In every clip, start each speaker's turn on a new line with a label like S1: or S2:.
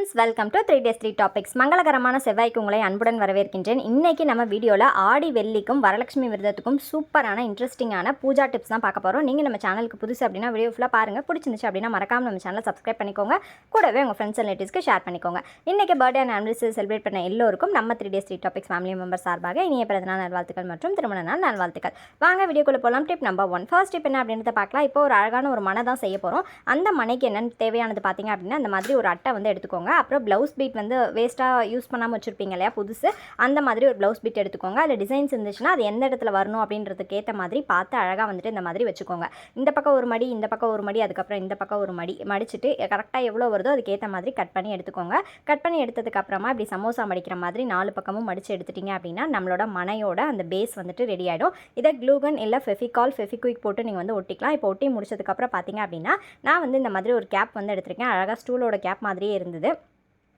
S1: Friends welcome to three days three topics மங்களகரமான செவ்வாய்க்கு உங்களை அன்புடன் வரவேற்கின்றேன். இன்னைக்கு நம்ம வீடியோவில் ஆடி வெள்ளிக்கும் வரலட்சுமி விரதத்துக்கும் சூப்பரான இன்ட்ரெஸ்டிங்கான பூஜா டிப்ஸ் தான் பார்க்க போகிறோம் நீங்கள் நம்ம சேனலுக்கு புதுசு அப்படின்னா வீடியோ ஃபுல்லாக பாருங்கள் பிடிச்சிருந்துச்சு அப்படின்னா மறக்காமல் நம்ம சேனலை சப்ஸ்கிரைப் பண்ணிக்கோங்க. கூடவே உங்கள் ஃப்ரெண்ட்ஸ் அண்ட் ரிலேட்டிவ்ஸ்க்கு ஷேர் பண்ணிக்கோங்க. இன்னைக்கு பர்த்டே அண்ட் ஆனிவர்சரி செலிப்ரேட் பண்ண எல்லோருக்கும் நம்ம three days three topics family member சார்பாக இனிய பிறந்தநாள் நல்வாழ்த்துக்கள் மற்றும் திருமண நாள் நல்வாழ்த்துக்கள். வாங்க வீடியோக்குள்ளே போகலாம் tip number one first tip என்ன அப்படின்றத பார்க்கலாம். இப்போ ஒரு அழகான ஒரு மனை தான் செய்ய போகிறோம் அந்த மனைக்கு என்னென்னு தேவையானது பார்த்தீங்க அப்படின்னா அந்த மாதிரி ஒரு அட்டை வந்து எடுத்துக்கோங்க. அப்புறம் ப்ளவுஸ் பீட் வந்து வேஸ்ட்டாக யூஸ் பண்ணாமல் வச்சுருப்பீங்க இல்லையா புதுசு? அந்த மாதிரி ஒரு ப்ளவுஸ் பீட் எடுத்துக்கோங்க. அதில் டிசைன்ஸ் இருந்துச்சுன்னா அது எந்த இடத்துல வரணும் அப்படின்றதுக்கு ஏற்ற மாதிரி பார்த்து அழகாக வந்துட்டு இந்த மாதிரி வச்சுக்கோங்க. இந்த பக்கம் ஒரு மடி இந்த பக்கம் ஒரு மடி அதுக்கப்புறம் இந்த பக்கம் ஒரு மடி மடிச்சுட்டு கரெக்டாக எவ்வளோ வருதோ அதுக்கேற்ற மாதிரி கட் பண்ணி எடுத்துக்கோங்க. கட் பண்ணி எடுத்ததுக்கப்புறமா இப்படி சமோசா மடிக்கிற மாதிரி நாலு பக்கமும் மடித்து எடுத்துட்டீங்க அப்படின்னா நம்மளோட மனையோட அந்த பேஸ் வந்துட்டு ரெடி ஆகிடும் இதை க்ளூகன் இல்லை ஃபெஃபிகால் ஃபெஃபிக்விக் போட்டு நீங்கள் வந்து ஒட்டிக்கலாம். இப்போ ஒட்டி முடிச்சதுக்கப்புறம் பார்த்தீங்க அப்படின்னா நான் வந்து இந்த மாதிரி ஒரு கேப் வந்து எடுத்திருக்கேன். அழகாக ஸ்டூலோட கேப் மாதிரியே இருந்தது.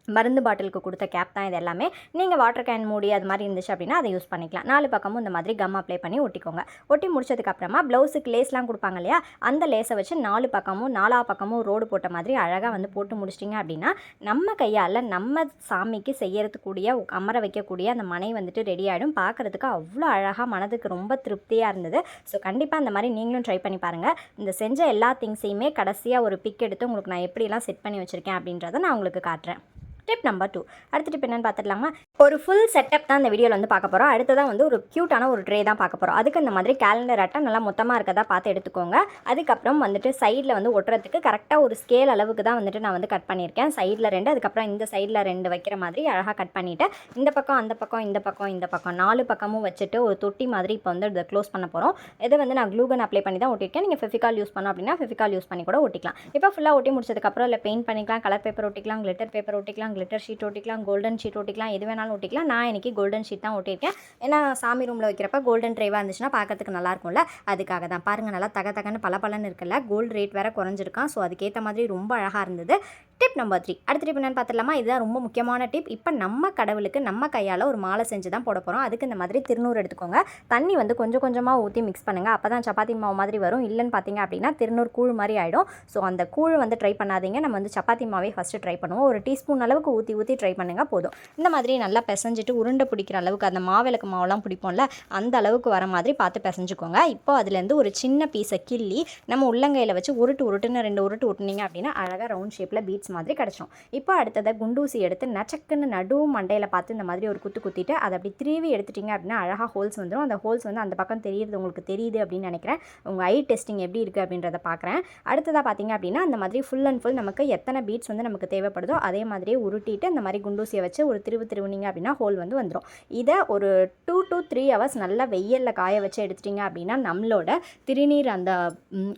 S1: மருந்து பாட்டிலுக்கு கொடுத்த கேப் தான் இது எல்லாமே நீங்கள் வாட்டர் கேன் மூடி அது மாதிரி இருந்துச்சு அப்படின்னா அதை யூஸ் பண்ணிக்கலாம். நாலு பக்கமும் இந்த மாதிரி கம் அப்ளை பண்ணி ஒட்டிக்கோங்க. ஒட்டி முடிச்சதுக்கப்புறமா ப்ளவுஸுக்கு லேஸ்லாம் கொடுப்பாங்க இல்லையா? அந்த லேஸை வச்சு நாலு பக்கமும் நாலா பக்கமும் ரோடு போட்ட மாதிரி அழகாக வந்து போட்டு முடிச்சிட்டிங்க அப்படின்னா நம்ம கையால் நம்ம சாமிக்கு செய்யறதுக்கூடிய அமர வைக்கக்கூடிய அந்த மனை வந்துட்டு ரெடி ஆகிடும் பார்க்குறதுக்கு அவ்வளோ அழகாக மனதுக்கு ரொம்ப திருப்தியாக இருந்தது. ஸோ கண்டிப்பாக அந்த மாதிரி நீங்களும் ட்ரை பண்ணி பாருங்கள் இந்த செஞ்ச எல்லா திங்ஸையுமே கடைசியாக ஒரு பிக் எடுத்து உங்களுக்கு நான் எப்படிலாம் செட் பண்ணி வச்சுருக்கேன் அப்படின்றத நான் உங்களுக்கு காட்டுறேன். டிப் நம்பர் டூ அடுத்த டிப் என்னன்னு பார்த்துடலாமா ஒரு ஃபுல் செட்டப் தான் இந்த வீடியோவில் வந்து பார்க்க போகிறோம் அடுத்ததான் வந்து ஒரு க்யூட்டான ஒரு ட்ரே தான் பார்க்க போகிறோம் அதுக்கு இந்த மாதிரி கேலண்டர் அட்டை நல்லா மொத்தமாக இருக்கதா பார்த்து எடுத்துக்கோங்க. அதுக்கப்புறம் வந்துட்டு சைடில் வந்து ஒட்டுறதுக்கு கரெக்டாக ஒரு ஸ்கேல் அளவுக்கு தான் வந்துட்டு நான் வந்து கட் பண்ணியிருக்கேன். சைடில் ரெண்டு அதுக்கப்புறம் இந்த சைடில் ரெண்டு வைக்கிற மாதிரி அழகாக கட் பண்ணிவிட்டு இந்த பக்கம் அந்த பக்கம் இந்த பக்கம் இந்த பக்கம் நாலு பக்கமும் வச்சுட்டு ஒரு தொட்டி மாதிரி இப்போ வந்து இதை க்ளோஸ் பண்ண போகிறோம் இதை வந்து நான் க்ளூகன் அப்ளை பண்ணி தான் ஒட்டிருக்கேன் நீங்கள் ஃபெஃபிகால் யூஸ் பண்ணோம் அப்படின்னா ஃபெஃபிகால் யூஸ் பண்ணி கூட ஒட்டிக்கலாம். இப்போ ஃபுல்லாக ஒட்டி முடிச்சதுக்கப்புறம் இல்லை பெயிண்ட் பண்ணிக்கலாம் கலர் பேப்பர் ஒட்டிக்கலாம் கிளிட்டர் பேப்பர் ஒட்டிக்கலாம் கிளிட்டர் ஷீட் ஒட்டிக்கலாம் கோல்டன் ஷீட் ஒட்டிக்கலாம் எது வேணாலும் ஒட்டிக்கலாம். நான் இன்னைக்கு கோல்டன் ஷீட் தான் ஒட்டியிருக்கேன். ஏன்னா சாமி ரூமில் வைக்கிறப்ப கோல்டன் ட்ரைவாக இருந்துச்சுன்னா பார்க்கறதுக்கு நல்லா இருக்கும்ல? அதுக்காக தான். பாருங்கள் நல்லா தக தகன்னு பல பலன்னு இருக்குல்ல? கோல்டு ரேட் வேறு குறைஞ்சிருக்கான். ஸோ அதுக்கேற்ற மாதிரி ரொம்ப அழகாக இருந்தது. டிப் நம்பர் த்ரீ அடுத்த டிப் என்னென்னு பார்த்துலாமா இதுதான் ரொம்ப முக்கியமான டிப் இப்போ நம்ம கடவுளுக்கு நம்ம கையால் ஒரு மாலை செஞ்சு தான் போட போகிறோம் அதுக்கு இந்த மாதிரி திருநூறு எடுத்துக்கோங்க. தண்ணி வந்து கொஞ்சம் கொஞ்சமாக ஊற்றி மிக்ஸ் பண்ணுங்கள் அப்போ தான் சப்பாத்தி மாவு மாதிரி வரும். இல்லைன்னு பார்த்தீங்க அப்படின்னா திருநூறு கூழ் மாதிரி ஆகிடும் ஸோ அந்த கூழ் வந்து ட்ரை பண்ணாதீங்க. நம்ம வந்து சப்பாத்தி மாவே ஃபஸ்ட்டு ட்ரை பண்ணுவோம். ஒரு டீஸ்பூன் அளவுக்கு ஊற்றி ஊற்றி ட்ரை பண்ணுங்கள் போதும். இந்த மாதிரி நல்லா பிசைஞ்சிட்டு உருண்டை பிடிக்கிற அளவுக்கு அந்த மாவிளக்கு மாவுலாம் பிடிப்போம்ல அந்த அளவுக்கு வர மாதிரி பார்த்து பிசைஞ்சுக்கோங்க. இப்போ அதுலேருந்து ஒரு சின்ன பீஸை கிள்ளி நம்ம உள்ளங்கையில் வச்சு உருட்டு உருட்டுன்னு ரெண்டு உருட்டு விட்டுனீங்க அப்படின்னா அழகாக ரவுண்ட் ஷேப்பில் பீட்ஸ் மாதிரி கிடச்சிரும் இப்போ அடுத்ததை குண்டூசி எடுத்து நச்சக்குன்னு நடு மண்டையில் பார்த்து இந்த மாதிரி ஒரு குத்து குத்திட்டு அதை அப்படி திருவி எடுத்துட்டிங்க அப்படின்னா அழகாக ஹோல்ஸ் வந்துடும் அந்த ஹோல்ஸ் வந்து அந்த பக்கம் தெரியுது உங்களுக்கு தெரியுது அப்படின்னு நினைக்கிறேன். உங்கள் ஐ டெஸ்டிங் எப்படி இருக்குது அப்படின்றத பார்க்குறேன். அடுத்ததாக பார்த்தீங்க அப்படின்னா அந்த மாதிரி ஃபுல் அண்ட் ஃபுல் நமக்கு எத்தனை பீட்ஸ் வந்து நமக்கு தேவைப்படுதோ அதே மாதிரியே உருட்டிட்டு அந்த மாதிரி குண்டூசியை வச்சு ஒரு திருவு திருவுனிங்க அப்படின்னா ஹோல் வந்து வந்துடும் இதை ஒரு டூ டு த்ரீ ஹவர்ஸ் நல்லா வெயிலில் காய வச்சு எடுத்துட்டிங்க அப்படின்னா நம்மளோட திருநீர் அந்த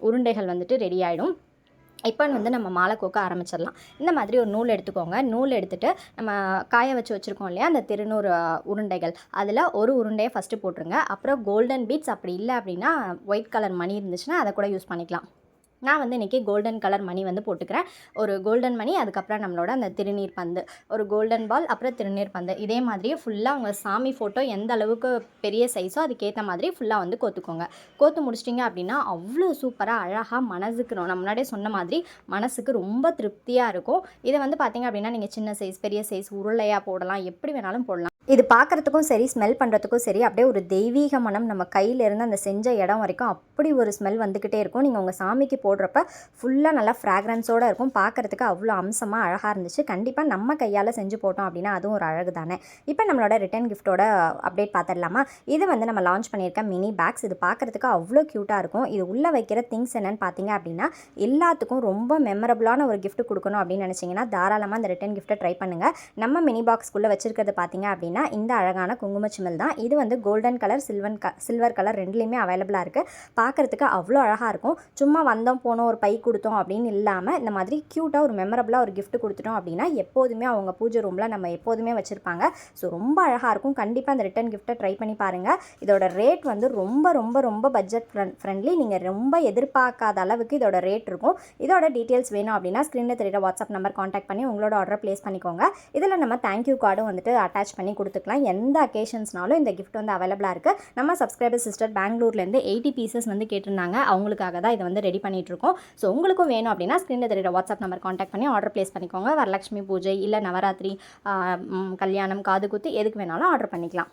S1: உருண்டைகள் வந்துட்டு ரெடி ஆகிடும் இப்போ வந்து நம்ம மாலை கோக்க ஆரம்பிச்சிடலாம். இந்த மாதிரி ஒரு நூல் எடுத்துக்கோங்க. நூல் எடுத்துகிட்டு நம்ம காய வச்சு வச்சுருக்கோம் இல்லையா? அந்த திருநூறு உருண்டைகள். அதில் ஒரு உருண்டையை ஃபஸ்ட்டு போட்டுருங்க. அப்புறம் கோல்டன் பீட்ஸ் அப்படி இல்லை அப்படின்னா ஒயிட் கலர் மணி இருந்துச்சுன்னா அதை கூட யூஸ் பண்ணிக்கலாம். நான் வந்து இன்றைக்கி கோல்டன் கலர் மணி வந்து போட்டுக்கிறேன். ஒரு கோல்டன் மணி அதுக்கப்புறம் நம்மளோட அந்த திருநீர் பந்து. ஒரு கோல்டன் பால் அப்புறம் திருநீர் பந்து. இதே மாதிரியே ஃபுல்லாக உங்கள் சாமி ஃபோட்டோ எந்த அளவுக்கு பெரிய சைஸோ அதுக்கேற்ற மாதிரி ஃபுல்லாக வந்து கோத்துக்கோங்க. கோத்து முடிச்சிட்டிங்க அப்படின்னா அவ்வளோ சூப்பராக அழகாக மனசுக்கு ரொ- நான் முன்னாடியே சொன்ன மாதிரி மனசுக்கு ரொம்ப திருப்தியாக இருக்கும். இதை வந்து பார்த்தீங்க அப்படின்னா நீங்கள் சின்ன சைஸ் பெரிய சைஸ் உருளையாக போடலாம். எப்படி வேணாலும் போடலாம். இது பார்க்குறதுக்கும் சரி ஸ்மெல் பண்ணுறதுக்கும் சரி அப்படியே ஒரு தெய்வீக மனம் நம்ம கையிலேருந்து அந்த செஞ்ச இடம் வரைக்கும் அப்படி ஒரு ஸ்மெல் வந்துக்கிட்டே இருக்கும். நீங்கள் உங்கள் சாமிக்கு போடுறப்ப ஃபுல்லாக நல்லா ஃப்ராக்ரன்ஸோடு இருக்கும். பார்க்குறதுக்கு அவ்வளோ அம்சமாக அழகாக இருந்துச்சு. கண்டிப்பாக நம்ம கையால் செஞ்சு போட்டோம் அப்படின்னா அதுவும் ஒரு அழகு தானே. இப்போ நம்மளோட ரிட்டன் கிஃப்ட்டோட அப்டேட் பார்த்துடலாமா? இது வந்து நம்ம லான்ச் பண்ணியிருக்க மினி பேக்ஸ் இது பார்க்குறதுக்கு அவ்வளோ க்யூட்டாக இருக்கும். இது உள்ளே வைக்கிற திங்ஸ் என்னென்னு பார்த்தீங்க அப்படின்னா எல்லாத்துக்கும் ரொம்ப மெமரபுளான ஒரு கிஃப்ட் கொடுக்கணும் அப்படின்னு நினச்சிங்கன்னா தாராளமாக அந்த ரிட்டன் கிஃப்ட்டை ட்ரை பண்ணுங்கள் நம்ம மினி பாக்ஸ்க்குள்ளே வச்சிருக்கிறது பார்த்தீங்க அப்படின்னா இந்த அழகான குங்குமச்சிமல் தான். இது வந்து கோல்டன் கலர் சில்வன் க சில்வர் கலர் ரெண்டுலேயுமே அவைலபிளாக இருக்குது பார்க்குறதுக்கு அவ்வளோ அழகாக இருக்கும். சும்மா வந்தோம் போனோம் ஒரு பை கொடுத்தோம் அப்படின்னு இல்லாமல் இந்த மாதிரி க்யூட்டாக ஒரு மெமரபுளாக ஒரு கிஃப்ட் கொடுத்துட்டோம் அப்படின்னா எப்போதுமே அவங்க பூஜை ரூமில் நம்ம எப்போதுமே வச்சுருப்பாங்க. ஸோ ரொம்ப அழகாக இருக்கும். கண்டிப்பாக அந்த ரிட்டன் கிஃப்ட்டை ட்ரை பண்ணி பாருங்கள் இதோட ரேட் வந்து ரொம்ப ரொம்ப ரொம்ப பட்ஜெட் ஃப்ரெண்ட்லி நீங்கள் ரொம்ப எதிர்பார்க்காத அளவுக்கு இதோட ரேட் இருக்கும். இதோட டீட்டெயில்ஸ் வேணும் அப்படின்னா ஸ்க்ரீனில் தெரியுற வாட்ஸ்அப் நம்பர் காண்டாக்ட் பண்ணி உங்களோட ஆர்டர் ப்ளேஸ் பண்ணிக்கோங்க. இதில் நம்ம தேங்க்யூ கார்டும் வந்துட்டு அட்டாச் பண்ணி கொடுத்துக்கலாம். எந்த அக்கேஷன்ஸ்னாலும் இந்த கிஃப்ட் வந்து அவைலபிளாக இருக்குது நம்ம சப்ஸ்கிரைபர் சிஸ்டர் பெங்களூர்லேருந்து எயிட்டி பீசஸ் வந்து கேட்டிருந்தாங்க. அவங்களுக்காக தான் இதை வந்து ரெடி பண்ணிட்டு இருக்கோம் ஸோ உங்களுக்கும் வேணும் அப்படின்னா ஸ்க்ரீனில் தெரியுற வாட்ஸ்அப் நம்பர் காண்டாக்ட் பண்ணி ஆர்டர் ப்ளேஸ் பண்ணிக்கோங்க. வரலட்சுமி பூஜை இல்லை நவராத்திரி கல்யாணம் காது குத்து எதுக்கு வேணாலும் ஆர்டர் பண்ணிக்கலாம்.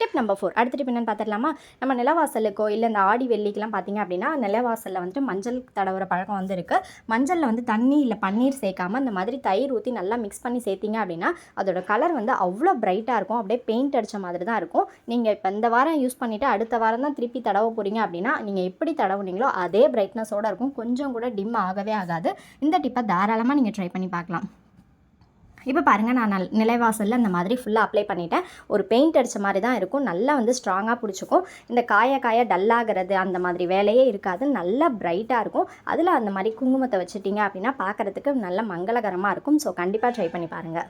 S1: டிப் நம்பர் ஃபோர் அடுத்த டிப் என்னென்னு பார்த்துடலாமா? நம்ம நிலவாசலுக்கோ இல்லை இந்த ஆடி வெள்ளிக்கெலாம் பார்த்தீங்க அப்படின்னா நிலவாசலில் வந்துட்டு மஞ்சள் தடவுற பழக்கம் வந்து இருக்குது மஞ்சளில் வந்து தண்ணி இல்லை பன்னீர் சேர்க்காம இந்த மாதிரி தயிர் ஊற்றி நல்லா மிக்ஸ் பண்ணி சேர்த்திங்க அப்படின்னா அதோட கலர் வந்து அவ்வளோ பிரைட்டாக இருக்கும். அப்படியே பெயிண்ட் அடித்த மாதிரி தான் இருக்கும். நீங்கள் இப்போ இந்த வாரம் யூஸ் பண்ணிவிட்டு அடுத்த வாரம் தான் திருப்பி தடவ போகிறீங்க அப்படின்னா நீங்கள் எப்படி தடவுனீங்களோ அதே பிரைட்னஸோடு இருக்கும். கொஞ்சம் கூட டிம் ஆகவே ஆகாது. இந்த டிப்பை தாராளமாக நீங்கள் ட்ரை பண்ணி பார்க்கலாம். இப்போ பாருங்கள் நான் நல் நிலைவாசலில் அந்த மாதிரி ஃபுல்லாக அப்ளை பண்ணிட்டேன். ஒரு பெயிண்ட் அடித்த மாதிரி தான் இருக்கும். நல்லா வந்து ஸ்ட்ராங்காக பிடிச்சிக்கும். இந்த காய காய டல்லாகிறது அந்த மாதிரி வேலையே இருக்காது. நல்லா பிரைட்டாக இருக்கும். அதில் அந்த மாதிரி குங்குமத்தை வச்சுட்டிங்க அப்படின்னா பார்க்குறதுக்கு நல்ல மங்களகரமாக இருக்கும். ஸோ கண்டிப்பாக ட்ரை பண்ணி பாருங்கள்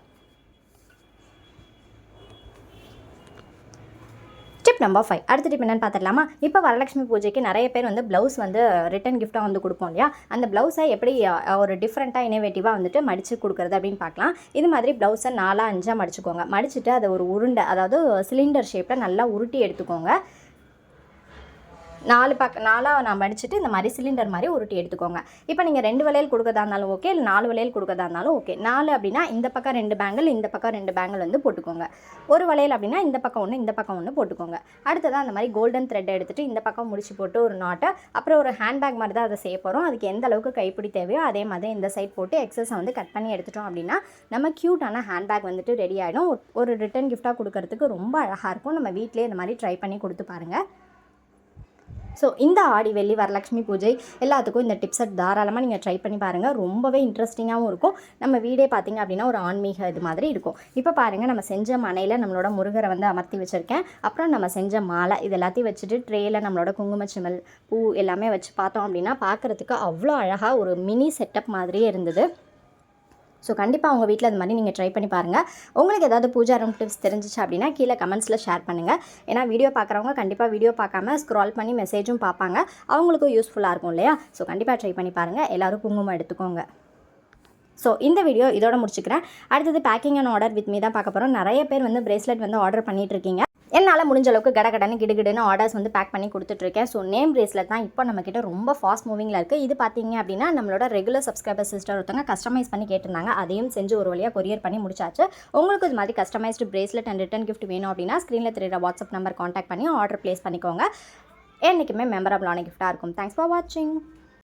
S1: டிப் நம்பர் ஃபைவ் அடுத்த டிப் என்னன்னு பார்த்துடலாமா? இப்போ வரலட்சுமி பூஜைக்கு நிறைய பேர் வந்து ப்ளவுஸ் வந்து ரிட்டன் கிஃப்ட்டாக வந்து கொடுப்போம் இல்லையா? அந்த ப்ளவுஸை எப்படி ஒரு டிஃப்ரெண்ட்டாக இனோவேட்டிவாக வந்துட்டு மடித்து கொடுக்குறது அப்படின்னு பார்க்கலாம். இது மாதிரி ப்ளவுஸை நாலாக அஞ்சாக மடிச்சுக்கோங்க. மடிச்சுட்டு அதை ஒரு உருண்டை அதாவது சிலிண்டர் ஷேப்பில் நல்லா உருட்டி எடுத்துக்கோங்க. நாலு பக்க நாலாக நான் மடிச்சுட்டு இந்த மாதிரி சிலிண்டர் மாதிரி உருட்டி எடுத்துக்கோங்க. இப்போ நீங்கள் ரெண்டு வளையல் கொடுக்கறதா இருந்தாலும் ஓகே இல்லை நாலு வளையல் கொடுக்கறதா இருந்தாலும் ஓகே நாலு அப்படின்னா இந்த பக்கம் ரெண்டு பேங்கிள் இந்த பக்கம் ரெண்டு பேங்கிள் வந்து போட்டுக்கோங்க. ஒரு வளையல் அப்படின்னா இந்த பக்கம் ஒன்று இந்த பக்கம் ஒன்று போட்டுக்கோங்க. அடுத்ததாக அந்த மாதிரி கோல்டன் த்ரெட் எடுத்துகிட்டு இந்த பக்கம் முடிச்சு போட்டு ஒரு நாட்டை அப்புறம் ஒரு ஹேண்ட்பேக் மாதிரி தான் அதை செய்ய போகிறோம் அதுக்கு எந்த அளவுக்கு கைப்பிடி தேவையோ அதே மாதிரி இந்த சைட் போட்டு எக்ஸஸை வந்து கட் பண்ணி எடுத்துட்டோம் அப்படின்னா நம்ம க்யூட்டான ஹேண்ட்பேக் வந்துட்டு ரெடி ஆகிடும் ஒரு ரிட்டன் கிஃப்ட்டாக கொடுக்கறதுக்கு ரொம்ப அழகாக இருக்கும். நம்ம வீட்டிலே இந்த மாதிரி ட்ரை பண்ணி கொடுத்து பாருங்கள் ஸோ இந்த ஆடி வெள்ளி வரலட்சுமி பூஜை எல்லாத்துக்கும் இந்த டிப்ஸை தாராளமாக நீங்கள் ட்ரை பண்ணி பாருங்கள் ரொம்பவே இன்ட்ரெஸ்டிங்காகவும் இருக்கும். நம்ம வீடே பார்த்திங்க அப்படின்னா ஒரு ஆன்மீக இது மாதிரி இருக்கும். இப்போ பாருங்கள் நம்ம செஞ்ச மனையில் நம்மளோட முருகரை வந்து அமர்த்தி வச்சுருக்கேன். அப்புறம் நம்ம செஞ்ச மாலை இது எல்லாத்தையும் வச்சுட்டு ட்ரேயில் நம்மளோட குங்குமச்சிமல் பூ எல்லாமே வச்சு பார்த்தோம் அப்படின்னா பார்க்குறதுக்கு அவ்வளோ அழகாக ஒரு மினி செட்டப் மாதிரியே இருந்தது. ஸோ கண்டிப்பாக உங்கள் வீட்டில் அது மாதிரி நீங்கள் ட்ரை பண்ணி பாருங்கள் உங்களுக்கு ஏதாவது பூஜா ரூம் டிப்ஸ் தெரிஞ்சிச்சு அப்படின்னா கீழே கமெண்ட்ஸில் ஷேர் பண்ணுங்கள் ஏன்னா வீடியோ பார்க்குறவங்க கண்டிப்பாக வீடியோ பார்க்காம ஸ்க்ரால் பண்ணி மெசேஜும் பார்ப்பாங்க அவங்களுக்கும் யூஸ்ஃபுல்லாக இருக்கும் இல்லையா? ஸோ கண்டிப்பாக ட்ரை பண்ணி பாருங்கள் எல்லோரும் குங்குமம் எடுத்துக்கோங்க. ஸோ இந்த வீடியோ இதோட முடிச்சுக்கிறேன். அடுத்தது packing and order with me தான் பார்க்க போகிறோம் நிறைய பேர் வந்து பிரேஸ்லெட் வந்து ஆர்டர் பண்ணிகிட்ருக்கீங்க இருக்கீங்க. என்னால் முடிஞ்ச அளவுக்கு கடகடன்னு கிடுகிடுன்னு ஆர்டர்ஸ் வந்து பேக் பண்ணி கொடுத்துட்ருக்கேன். ஸோ நேம் ரேஸில் தான் இப்போ நம்மக்கிட்ட ரொம்ப ஃபாஸ்ட் மூவிங்கில் இருக்குது இது பார்த்தீங்க அப்படின்னா நம்மளோட ரெகுலர் சப்ஸ்கிரைபர் சிஸ்டர் ஒருத்தவங்க கஸ்டமைஸ் பண்ணி கேட்டிருந்தாங்க. அதையும் செஞ்சு ஒரு வழியாக கொரியர் பண்ணி முடிச்சாச்சு. உங்களுக்கு இது மாதிரி customised bracelet and return gift வேணும் அப்படின்னா ஸ்க்ரீனில் தெரியுற வாட்ஸ்அப் நம்பர் காண்டாக்ட் பண்ணி ஆர்டர் ப்ளேஸ் பண்ணிக்கோங்க. என்றைக்குமே மெமரபிளான கிஃப்ட்டாக இருக்கும். தேங்க்ஸ் ஃபார் வாட்சிங்